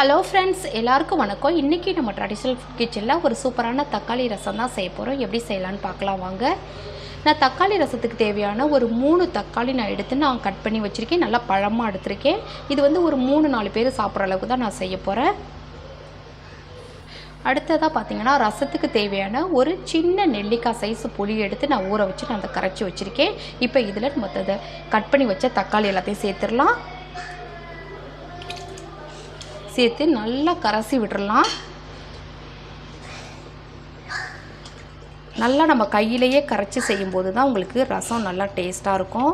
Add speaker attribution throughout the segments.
Speaker 1: Hello friends எல்லாருக்கும் வணக்கம். இன்றைக்கி நம்ம ட்ரெடிஷ்னல் ஃபுட் கிச்சனில் ஒரு சூப்பரான தக்காளி ரசம் தான் செய்ய போகிறோம் எப்படி செய்யலான்னு பார்க்கலாம் வாங்க. நான் தக்காளி ரசத்துக்கு தேவையான ஒரு மூணு தக்காளி நான் எடுத்து நான் கட் பண்ணி வச்சுருக்கேன். நல்லா பழமாக எடுத்திருக்கேன். இது வந்து ஒரு மூணு நாலு பேர் சாப்பிட்ற அளவுக்கு தான் நான் செய்ய போகிறேன் அடுத்ததாக பார்த்தீங்கன்னா ரசத்துக்கு தேவையான ஒரு சின்ன நெல்லிக்காய் சைஸ் புளி எடுத்து நான் ஊற வச்சு நான் அதை கரைச்சி வச்சுருக்கேன். இப்போ இதில் மொத்தத்தை கட் பண்ணி வச்ச தக்காளி எல்லாத்தையும் சேர்த்துடலாம். சேர்த்து நல்லா கரசி விட்டுறலாம். நல்லா நம்ம கையிலேயே கரைச்சி செய்யும்போது தான் உங்களுக்கு ரசம் நல்லா டேஸ்ட்டாக இருக்கும்.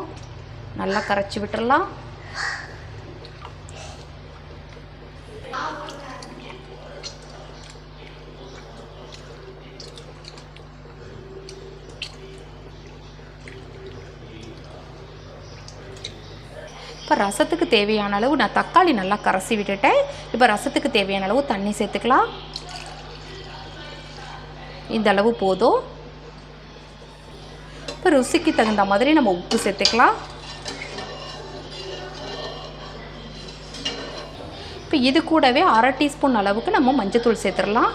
Speaker 1: நல்லா கரைச்சி விட்டுறலாம். இப்போ ரசத்துக்கு தேவையான அளவு நான் தக்காளி நல்லா கரைசி விட்டுட்டேன். இப்போ ரசத்துக்கு தேவையான அளவு தண்ணி சேர்த்துக்கலாம். இந்த அளவு போதும். இப்போ ருசிக்கு தகுந்த மாதிரி நம்ம உப்பு சேர்த்துக்கலாம். இப்போ இது கூடவே அரை டீஸ்பூன் அளவுக்கு நம்ம மஞ்சத்தூள் சேர்த்துடலாம்.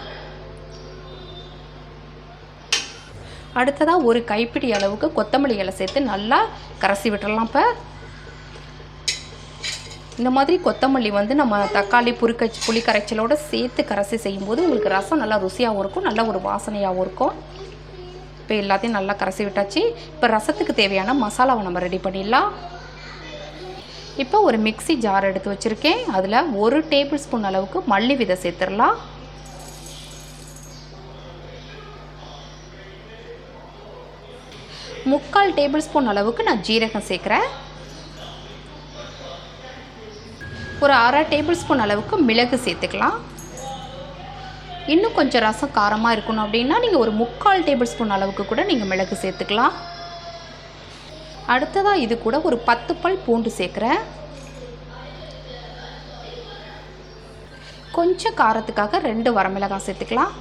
Speaker 1: அடுத்ததாக ஒரு கைப்பிடி அளவுக்கு கொத்தமல்லி இலை சேர்த்து நல்லா கரைசி விட்டுடலாம் இப்போ. இந்த மாதிரி கொத்தமல்லி வந்து நம்ம தக்காளி புரிக்க புளி கரைச்சலோடு சேர்த்து கரைசி செய்யும்போது உங்களுக்கு ரசம் நல்லா ருசியாகவும் இருக்கும் நல்ல ஒரு வாசனையாகவும் இருக்கும். இப்போ எல்லாத்தையும் நல்லா கரைசி விட்டாச்சு. இப்போ ரசத்துக்கு தேவையான மசாலாவை நம்ம ரெடி பண்ணிடலாம். இப்போ ஒரு மிக்ஸி ஜார் எடுத்து வச்சுருக்கேன். அதில் ஒரு டேபிள் ஸ்பூன் அளவுக்கு மல்லி விதை சேர்த்துடலாம். முக்கால் டேபிள் ஸ்பூன் அளவுக்கு நான் ஜீரகம் சேர்க்குறேன். ஒரு அரை டேபிள் ஸ்பூன் அளவுக்கு மிளகு சேர்த்துக்கலாம். இன்னும் கொஞ்சம் ரசம் காரமாக இருக்கணும் அப்படின்னா நீங்கள் ஒரு முக்கால் டேபிள் ஸ்பூன் அளவுக்கு கூட நீங்கள் மிளகு சேர்த்துக்கலாம். அடுத்ததாக இது கூட ஒரு பத்து பல் பூண்டு சேர்க்குறேன். கொஞ்சம் காரத்துக்காக ரெண்டு வரமிளகாய் சேர்த்துக்கலாம்.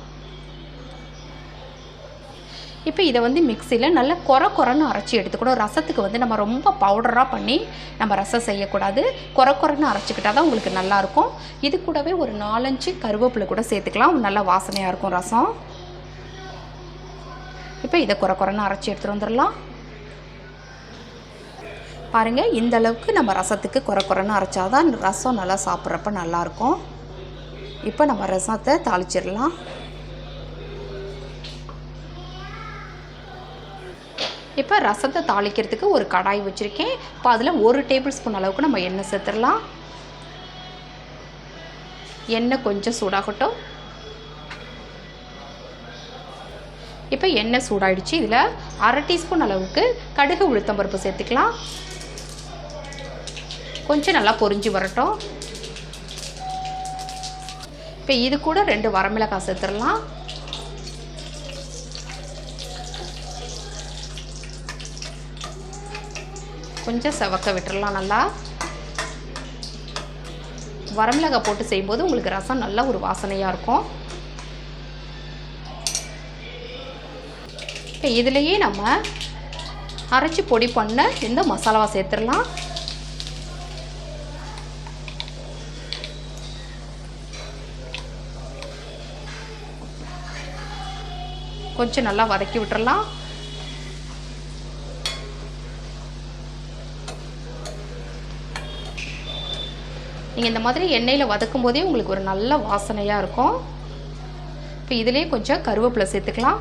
Speaker 1: இப்போ இதை வந்து மிக்சியில் நல்லா குறை குறைன்னு அரைச்சி எடுத்துக்கணும். ரசத்துக்கு வந்து நம்ம ரொம்ப பவுடராக பண்ணி நம்ம ரசம் செய்யக்கூடாது. குறை குறைன்னு அரைச்சிக்கிட்டால் தான் உங்களுக்கு நல்லாயிருக்கும். இது கூடவே ஒரு நாலஞ்சு கருவேப்பிலை கூட சேர்த்துக்கலாம். நல்லா வாசனையாக இருக்கும் ரசம். இப்போ இதை குறை குறைன்னு அரைச்சி எடுத்துகிட்டு வந்துடலாம். பாருங்கள் இந்த அளவுக்கு நம்ம ரசத்துக்கு குறை குறைன்னு அரைச்சாதான் ரசம் நல்லா சாப்பிட்றப்ப நல்லாயிருக்கும். இப்போ நம்ம ரசத்தை தாளிச்சிடலாம். இப்போ ரசத்தை தாளிக்கிறதுக்கு ஒரு கடாய் வச்சுருக்கேன். இப்போ அதில் ஒரு டேபிள் ஸ்பூன் அளவுக்கு நம்ம எண்ணெய் சேர்த்துடலாம். எண்ணெய் கொஞ்சம் சூடாகட்டும். இப்போ எண்ணெய் சூடாயிடுச்சு. இதில் அரை டீஸ்பூன் அளவுக்கு கடுகு உளுத்தம்பருப்பு சேர்த்துக்கலாம். கொஞ்சம் நல்லா பொறிஞ்சு வரட்டும். இப்போ இது கூட ரெண்டு வரமிளகாய் சேர்த்துடலாம். கொஞ்சம் செவக்க விட்டுடலாம் நல்லா. வரமிளகாய் போட்டு செய்யும்போது உங்களுக்கு ரசம் நல்லா ஒரு வாசனையாக இருக்கும். இப்போ இதுலேயே நம்ம அரைச்சி பொடி பண்ண இந்த மசாலாவை சேர்த்துடலாம். கொஞ்சம் நல்லா வதக்கி விட்டுறலாம். நீங்கள் இந்த மாதிரி எண்ணெயில் வதக்கும் போதே உங்களுக்கு ஒரு நல்ல வாசனையாக இருக்கும். இப்போ இதிலே கொஞ்சம் கருவேப்பிலை சேர்த்துக்கலாம்.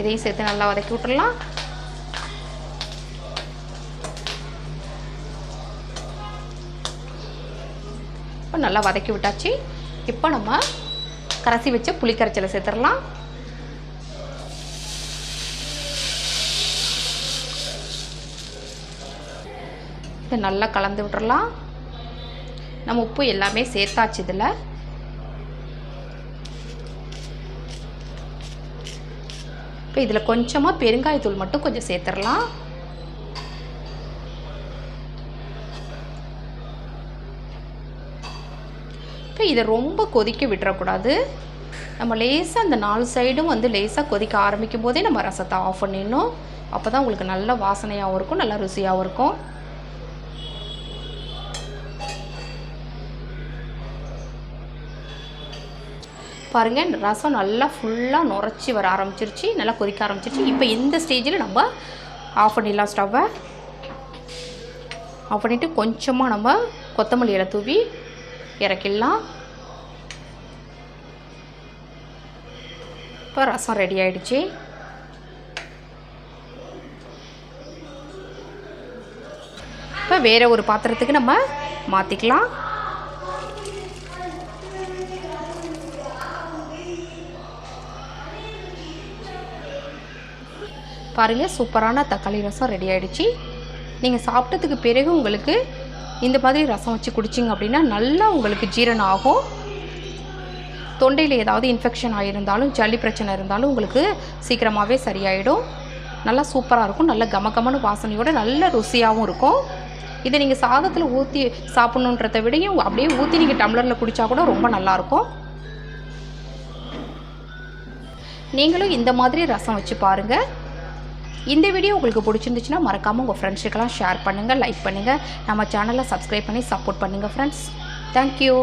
Speaker 1: இதையும் சேர்த்து நல்லா வதக்கி விட்டுடலாம் இப்போ நல்லா வதக்கி விட்டாச்சு. இப்போ நம்ம கரைசி வச்ச புளிக்கரைச்சலை சேர்த்துடலாம் இதை நல்லா கலந்து விட்டுறலாம். நம்ம உப்பு எல்லாமே சேர்த்தாச்சு இதில். இப்போ இதில் கொஞ்சமாக பெருங்காயத்தூள் மட்டும் கொஞ்சம் சேர்த்துடலாம் இப்போ இதை ரொம்ப கொதிக்க விட்டுறக்கூடாது. நம்ம லேசாக அந்த நாலு சைடும் வந்து லேசாக கொதிக்க ஆரம்பிக்கும் போதே நம்ம ரசத்தை ஆஃப் பண்ணிடணும். அப்போ தான் உங்களுக்கு நல்ல வாசனையாகவும் இருக்கும் நல்லா ருசியாகவும் இருக்கும். பாருங்கள் ரசம் நல்லா ஃபுல்லாக நுரைச்சி வர ஆரம்பிச்சிருச்சு நல்லா கொதிக்க ஆரம்பிச்சிருச்சு. இப்போ இந்த ஸ்டேஜில் நம்ம ஆஃப் பண்ணிடலாம் ஸ்டவ்வை ஆஃப் பண்ணிவிட்டு கொஞ்சமாக நம்ம கொத்தமல்லி இலை தூவி இறக்கிடலாம். இப்போ ரசம் ரெடி ஆகிடுச்சு இப்போ வேறு ஒரு பாத்திரத்துக்கு நம்ம மாற்றிக்கலாம் பாருங்கள் சூப்பரான தக்காளி ரசம் ரெடி ஆகிடுச்சு நீங்கள் சாப்பிட்டதுக்கு பிறகு உங்களுக்கு இந்த மாதிரி ரசம் வச்சு குடிச்சிங்க அப்படின்னா நல்லா உங்களுக்கு ஜீரணம் ஆகும். தொண்டையில் ஏதாவது இன்ஃபெக்ஷன் ஆகியிருந்தாலும் ஜல்லி பிரச்சனை இருந்தாலும் உங்களுக்கு சீக்கிரமாகவே சரியாயிடும். நல்லா சூப்பராக இருக்கும். நல்ல கமகமன்னு வாசனையோடு நல்ல ருசியாகவும் இருக்கும். இதை நீங்கள் சாதத்தில் ஊற்றி சாப்பிட்ணுன்றத விடையும் அப்படியே ஊற்றி நீங்கள் டம்ளரில் குடித்தா கூட ரொம்ப நல்லாயிருக்கும் நீங்களும் இந்த மாதிரி ரசம் வச்சு பாருங்கள் இந்த வீடியோ உங்களுக்கு பிடிச்சிருந்துச்சுன்னா மறக்காமல் உங்கள் ஃப்ரெண்ட்ஸுக்கெல்லாம் ஷேர் பண்ணுங்கள் லைக் பண்ணுங்கள் நம்ம சேனலை சப்ஸ்கிரைப் பண்ணி சப்போர்ட் பண்ணுங்கள் ஃப்ரெண்ட்ஸ் தேங்க்யூ